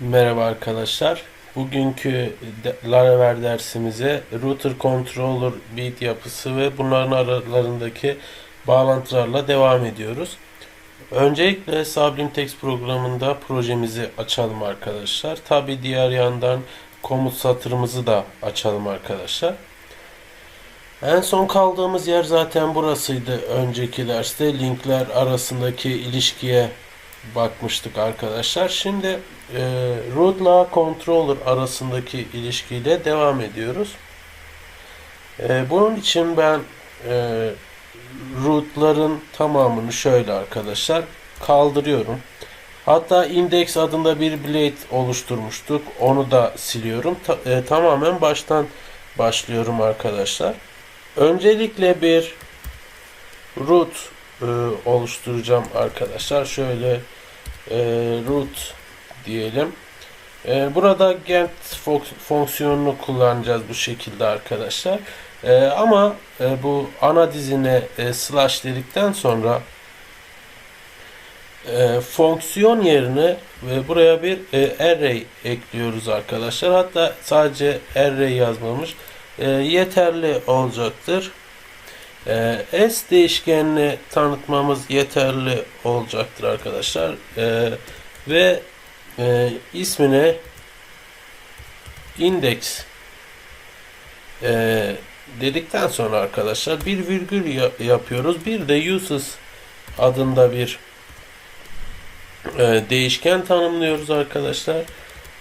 Merhaba arkadaşlar. Bugünkü Laravel dersimize router controller bit yapısı ve bunların aralarındaki bağlantılarla devam ediyoruz. Öncelikle Sublime Text programında projemizi açalım arkadaşlar. Tabi diğer yandan komut satırımızı da açalım arkadaşlar. En son kaldığımız yer zaten burasıydı önceki derste. Linkler arasındaki ilişkiye bakmıştık arkadaşlar. Şimdi e, root'la controller arasındaki ilişkiyle devam ediyoruz. E, bunun için ben e, root'ların tamamını şöyle arkadaşlar kaldırıyorum. Hatta index adında bir blade oluşturmuştuk. Onu da siliyorum. Ta- e, tamamen baştan başlıyorum arkadaşlar. Öncelikle bir root e, oluşturacağım arkadaşlar. Şöyle e, root diyelim. E, burada get fo- fonksiyonunu kullanacağız bu şekilde arkadaşlar. E, ama e, bu ana dizine e, slash dedikten sonra e, fonksiyon yerine ve buraya bir e, array ekliyoruz arkadaşlar. Hatta sadece array yazmamış. E, yeterli olacaktır. E, S değişkenini tanıtmamız yeterli olacaktır arkadaşlar. E, ve e, ismine index e, dedikten sonra arkadaşlar bir virgül ya- yapıyoruz. Bir de uses adında bir e, değişken tanımlıyoruz arkadaşlar.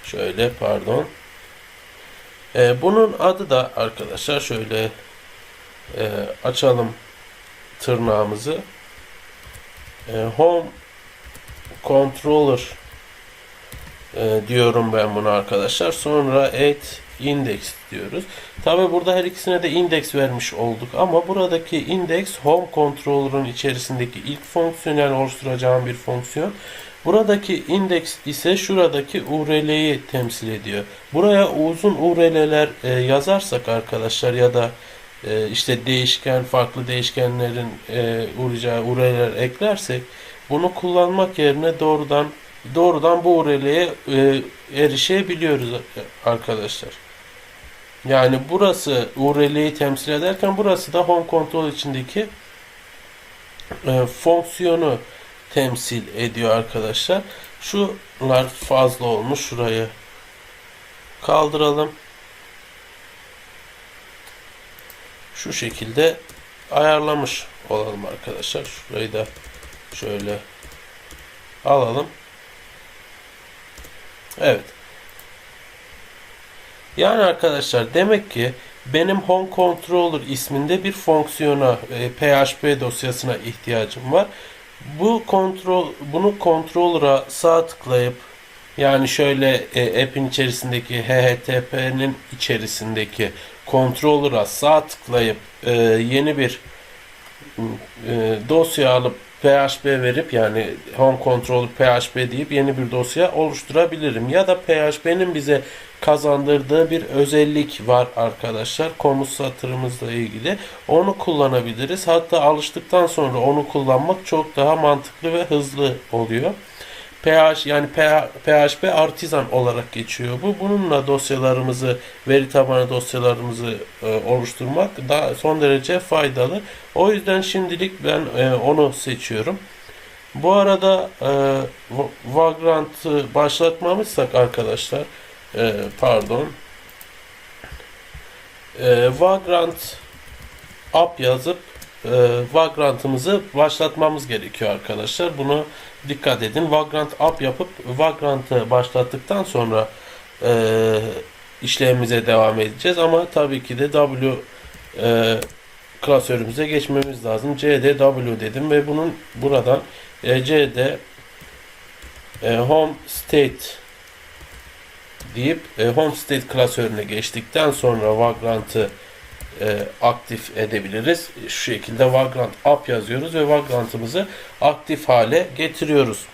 Şöyle pardon. E, bunun adı da arkadaşlar şöyle e, açalım tırnağımızı. E, home controller e, diyorum ben buna arkadaşlar. Sonra add index diyoruz. Tabi burada her ikisine de index vermiş olduk ama buradaki index home controller'ın içerisindeki ilk fonksiyonel oluşturacağım bir fonksiyon. Buradaki index ise şuradaki URL'yi temsil ediyor. Buraya uzun URL'ler e, yazarsak arkadaşlar ya da e, işte değişken farklı değişkenlerin e, uğrayacağı URL'ler eklersek bunu kullanmak yerine doğrudan doğrudan bu URL'ye e, erişebiliyoruz arkadaşlar. Yani burası URL'yi temsil ederken burası da home control içindeki e, fonksiyonu temsil ediyor arkadaşlar. Şular fazla olmuş. Şurayı kaldıralım. Şu şekilde ayarlamış olalım arkadaşlar. Şurayı da şöyle alalım. Evet. Yani arkadaşlar demek ki benim home controller isminde bir fonksiyona e, PHP dosyasına ihtiyacım var. Bu kontrol bunu controller'a sağ tıklayıp yani şöyle e, app'in içerisindeki HTTP'nin içerisindeki controller'a sağ tıklayıp e, yeni bir e, dosya alıp PHP verip yani home controller PHP deyip yeni bir dosya oluşturabilirim. Ya da PHP'nin bize kazandırdığı bir özellik var arkadaşlar. Komut satırımızla ilgili. Onu kullanabiliriz. Hatta alıştıktan sonra onu kullanmak çok daha mantıklı ve hızlı oluyor. PH yani PHP artisan olarak geçiyor bu. Bununla dosyalarımızı, veri tabanı dosyalarımızı e, oluşturmak daha son derece faydalı. O yüzden şimdilik ben e, onu seçiyorum. Bu arada e, Vagrant'ı başlatmamışsak arkadaşlar e, pardon e, Vagrant app yazıp e, Vagrant'ımızı başlatmamız gerekiyor arkadaşlar. Bunu dikkat edin. Vagrant app yapıp Vagrant'ı başlattıktan sonra e, işlemimize devam edeceğiz. Ama tabii ki de W e, klasörümüze geçmemiz lazım. CDW dedim ve bunun buradan e, CD e, home state deyip e, home state klasörüne geçtikten sonra Vagrant'ı e, aktif edebiliriz. Şu şekilde Vagrant app yazıyoruz ve Vagrant'ımızı aktif hale getiriyoruz.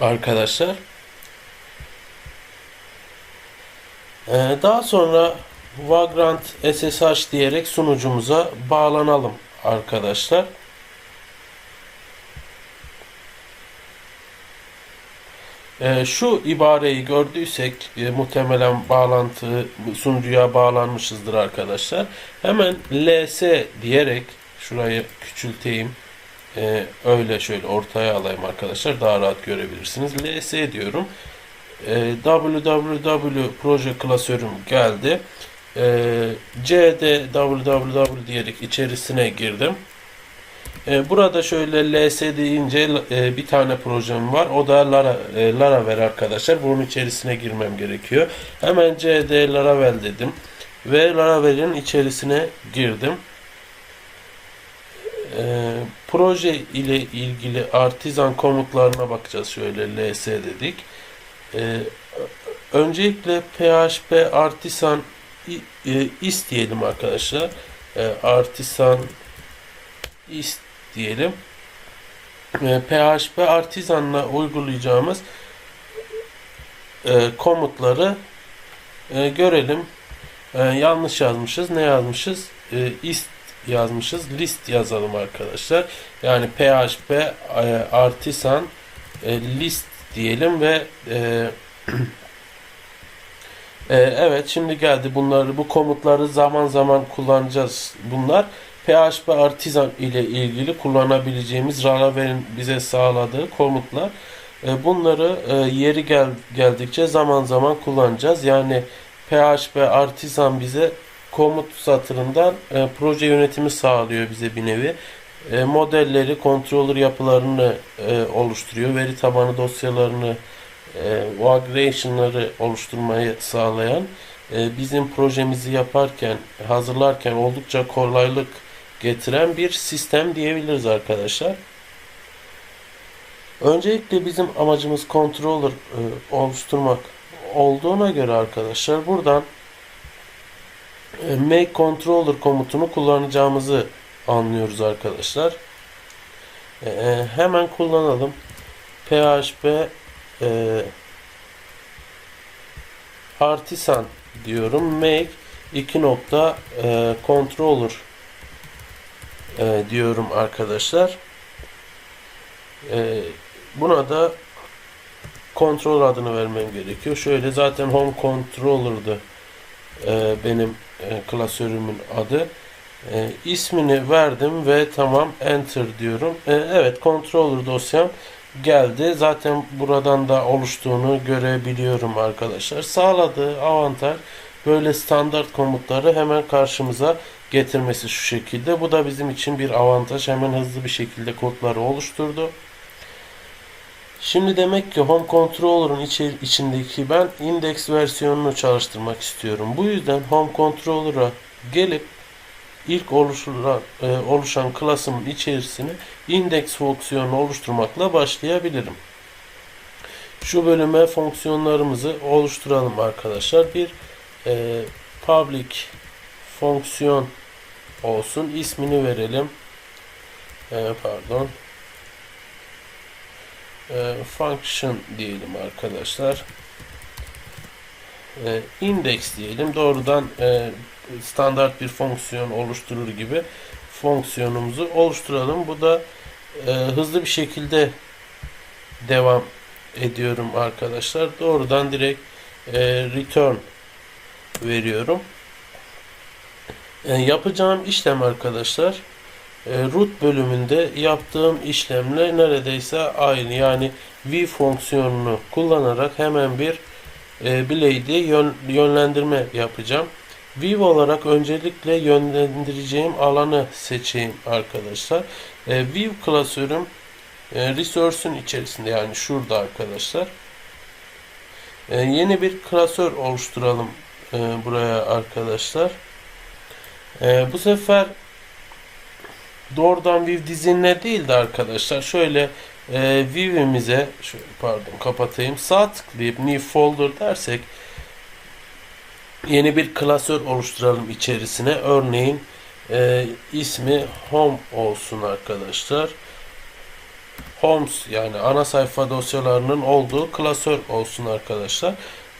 Arkadaşlar. E, daha sonra Vagrant SSH diyerek sunucumuza bağlanalım arkadaşlar. E, şu ibareyi gördüysek e, muhtemelen bağlantı sunucuya bağlanmışızdır arkadaşlar. Hemen ls diyerek şurayı küçülteyim. E, öyle şöyle ortaya alayım arkadaşlar. Daha rahat görebilirsiniz. ls diyorum. E, www proje klasörüm geldi. E, cd www diyerek içerisine girdim. E, burada şöyle ls deyince e, bir tane projem var. O da Lara, e, Laravel arkadaşlar. Bunun içerisine girmem gerekiyor. Hemen cd Laravel dedim. Ve Laravel'in içerisine girdim. Proje ile ilgili artizan komutlarına bakacağız. Şöyle ls dedik. Öncelikle php artisan e, is diyelim arkadaşlar. Artisan is diyelim. E, PHP Artisan'la uygulayacağımız e, komutları e, görelim. E, yanlış yazmışız. Ne yazmışız? E, ist yazmışız. List yazalım arkadaşlar. Yani PHP Artisan list diyelim ve evet şimdi geldi bunları bu komutları zaman zaman kullanacağız bunlar PHP Artisan ile ilgili kullanabileceğimiz Laravel'in bize sağladığı komutlar. E, bunları e, yeri gel geldikçe zaman zaman kullanacağız. Yani PHP Artisan bize komut satırından e, proje yönetimi sağlıyor bize bir nevi. Modelleri, controller yapılarını oluşturuyor. Veri tabanı dosyalarını, migration'ları oluşturmayı sağlayan bizim projemizi yaparken, hazırlarken oldukça kolaylık getiren bir sistem diyebiliriz arkadaşlar. Öncelikle bizim amacımız controller e, oluşturmak olduğuna göre arkadaşlar buradan e, make controller komutunu kullanacağımızı anlıyoruz arkadaşlar. E, hemen kullanalım. php artisan diyorum. Make 2 nokta e, controller e, diyorum arkadaşlar. E, buna da kontrol adını vermem gerekiyor. Şöyle zaten home controller'dı e, benim e, klasörümün adı. E, ismini verdim ve tamam enter diyorum. E, evet controller dosyam geldi. Zaten buradan da oluştuğunu görebiliyorum arkadaşlar. Sağladığı avantaj böyle standart komutları hemen karşımıza getirmesi şu şekilde. Bu da bizim için bir avantaj. Hemen hızlı bir şekilde kodları oluşturdu. Şimdi demek ki Home Controller'ın içindeki ben index versiyonunu çalıştırmak istiyorum. Bu yüzden Home Controller'a gelip ilk e, oluşan klasımın içerisine index fonksiyonu oluşturmakla başlayabilirim. Şu bölüme fonksiyonlarımızı oluşturalım arkadaşlar. Bir e, public fonksiyon olsun. ismini verelim. E, pardon. E, function diyelim arkadaşlar. E, index diyelim. Doğrudan e, standart bir fonksiyon oluşturur gibi fonksiyonumuzu oluşturalım. Bu da e, hızlı bir şekilde devam ediyorum arkadaşlar. Doğrudan direkt e, return veriyorum. E, yapacağım işlem arkadaşlar e, root bölümünde yaptığım işlemle neredeyse aynı. Yani v fonksiyonunu kullanarak hemen bir e, blade'i yön, yönlendirme yapacağım. View olarak öncelikle yönlendireceğim alanı seçeyim arkadaşlar. View klasörüm e, resource'un içerisinde yani şurada arkadaşlar. Yeni bir klasör oluşturalım e, buraya arkadaşlar. E, bu sefer doğrudan view dizinine değil de arkadaşlar şöyle e, view'imize şöyle pardon kapatayım sağ tıklayıp new folder dersek yeni bir klasör oluşturalım içerisine. Örneğin e, ismi home olsun arkadaşlar. Homes yani ana sayfa dosyalarının olduğu klasör olsun arkadaşlar.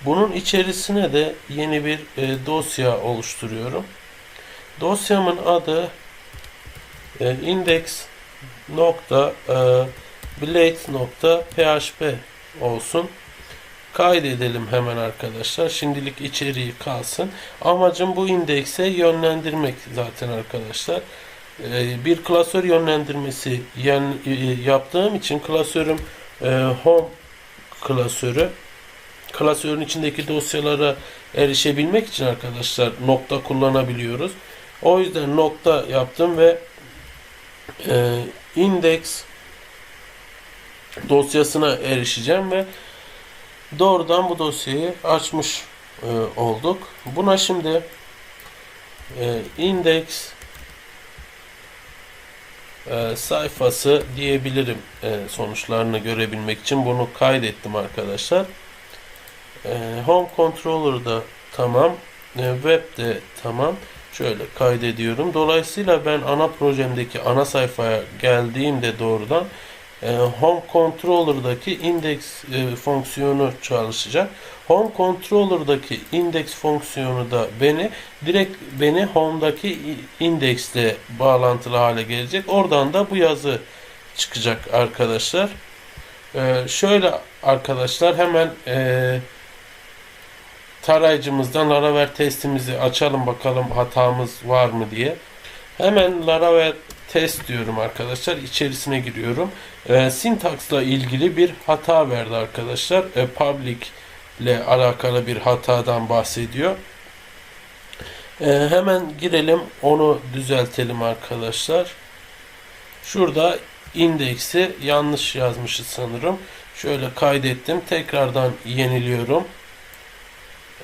Bunun içerisine de yeni bir e, dosya oluşturuyorum Dosyamın adı e, index nokta e, blade nokta php olsun. Kaydedelim hemen arkadaşlar. Şimdilik içeriği kalsın. Amacım bu indekse yönlendirmek zaten arkadaşlar. Ee, bir klasör yönlendirmesi yan- e, yaptığım için klasörüm e, home klasörü klasörün içindeki dosyalara erişebilmek için arkadaşlar nokta kullanabiliyoruz. O yüzden nokta yaptım ve e, index dosyasına erişeceğim ve doğrudan bu dosyayı açmış e, olduk. Buna şimdi e, index e, sayfası diyebilirim e, sonuçlarını görebilmek için bunu kaydettim arkadaşlar. E, home controller da tamam. E, web de tamam. Şöyle kaydediyorum. Dolayısıyla ben ana projemdeki ana sayfaya geldiğimde doğrudan e, Home Controller'daki index e, fonksiyonu çalışacak. Home Controller'daki index fonksiyonu da beni direkt beni Home'daki indexle bağlantılı hale gelecek. Oradan da bu yazı çıkacak arkadaşlar. E, şöyle arkadaşlar hemen e, tarayıcımızdan Laravel testimizi açalım bakalım hatamız var mı diye. Hemen Laravel test diyorum arkadaşlar. İçerisine giriyorum. E, syntax'la ilgili bir hata verdi arkadaşlar. E, public ile alakalı bir hatadan bahsediyor. E, hemen girelim. Onu düzeltelim arkadaşlar. Şurada indeksi yanlış yazmışız sanırım. Şöyle kaydettim. Tekrardan yeniliyorum.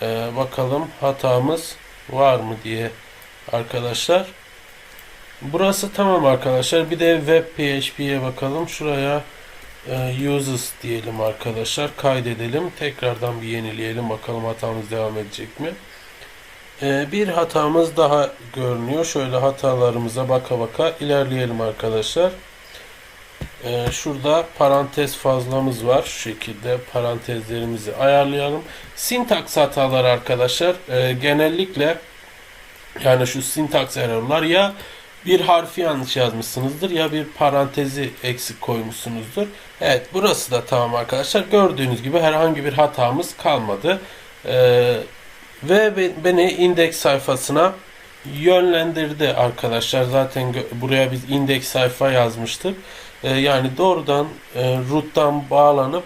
Ee, bakalım hatamız var mı diye arkadaşlar. Burası tamam arkadaşlar. Bir de web PHP'ye bakalım. Şuraya e, uses diyelim arkadaşlar. Kaydedelim. Tekrardan bir yenileyelim. Bakalım hatamız devam edecek mi? Ee, bir hatamız daha görünüyor. Şöyle hatalarımıza baka baka ilerleyelim arkadaşlar. Ee, şurada parantez fazlamız var. Şu şekilde parantezlerimizi ayarlayalım. Sintaks hataları arkadaşlar e, genellikle yani şu sintaks errorlar ya bir harfi yanlış yazmışsınızdır ya bir parantezi eksik koymuşsunuzdur. Evet burası da tamam arkadaşlar. Gördüğünüz gibi herhangi bir hatamız kalmadı. Ee, ve be- beni indeks sayfasına yönlendirdi arkadaşlar. Zaten buraya biz indeks sayfa yazmıştık. Ee, yani doğrudan e, root'tan bağlanıp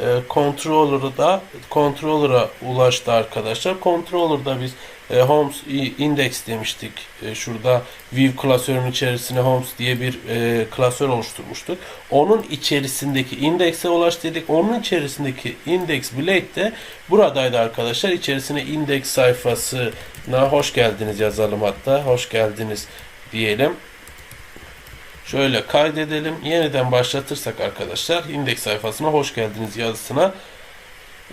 e, controller'ı da controller'a ulaştı arkadaşlar. Controller'da biz e, Homes index demiştik. E, şurada view klasörünün içerisine Homes diye bir e, klasör oluşturmuştuk. Onun içerisindeki index'e ulaş dedik. Onun içerisindeki index blade de buradaydı arkadaşlar. İçerisine index sayfasına hoş geldiniz yazalım hatta. Hoş geldiniz diyelim. Şöyle kaydedelim. Yeniden başlatırsak arkadaşlar indeks sayfasına hoş geldiniz yazısına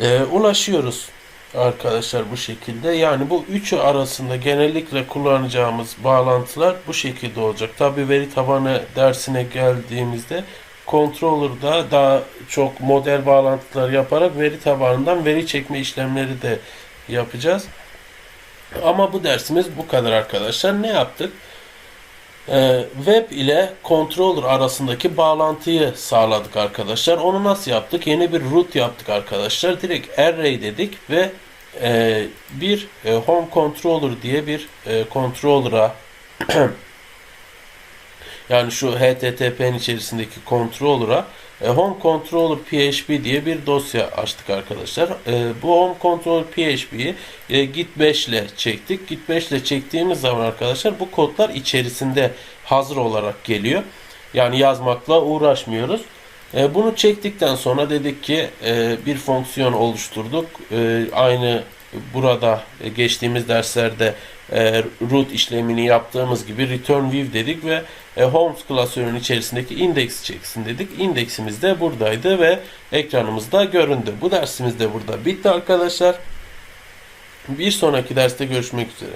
e, ulaşıyoruz arkadaşlar bu şekilde. Yani bu üçü arasında genellikle kullanacağımız bağlantılar bu şekilde olacak. Tabi veri tabanı dersine geldiğimizde controller'da daha çok model bağlantılar yaparak veri tabanından veri çekme işlemleri de yapacağız. Ama bu dersimiz bu kadar arkadaşlar. Ne yaptık? Ee, web ile controller arasındaki bağlantıyı sağladık arkadaşlar. Onu nasıl yaptık? Yeni bir root yaptık arkadaşlar. Direkt array dedik ve e, bir e, home controller diye bir e, controller'a yani şu HTTP'nin içerisindeki controller'a e, Home Controller PHP diye bir dosya açtık arkadaşlar. E, bu Home Controller PHP'yi e, Git 5 ile çektik. Git 5 ile çektiğimiz zaman arkadaşlar bu kodlar içerisinde hazır olarak geliyor. Yani yazmakla uğraşmıyoruz. E, bunu çektikten sonra dedik ki e, bir fonksiyon oluşturduk. E, aynı burada geçtiğimiz derslerde e, root işlemini yaptığımız gibi return view dedik ve e, homes klasörünün içerisindeki indeksi çeksin dedik. İndeksimiz de buradaydı ve ekranımızda göründü. Bu dersimiz de burada bitti arkadaşlar. Bir sonraki derste görüşmek üzere.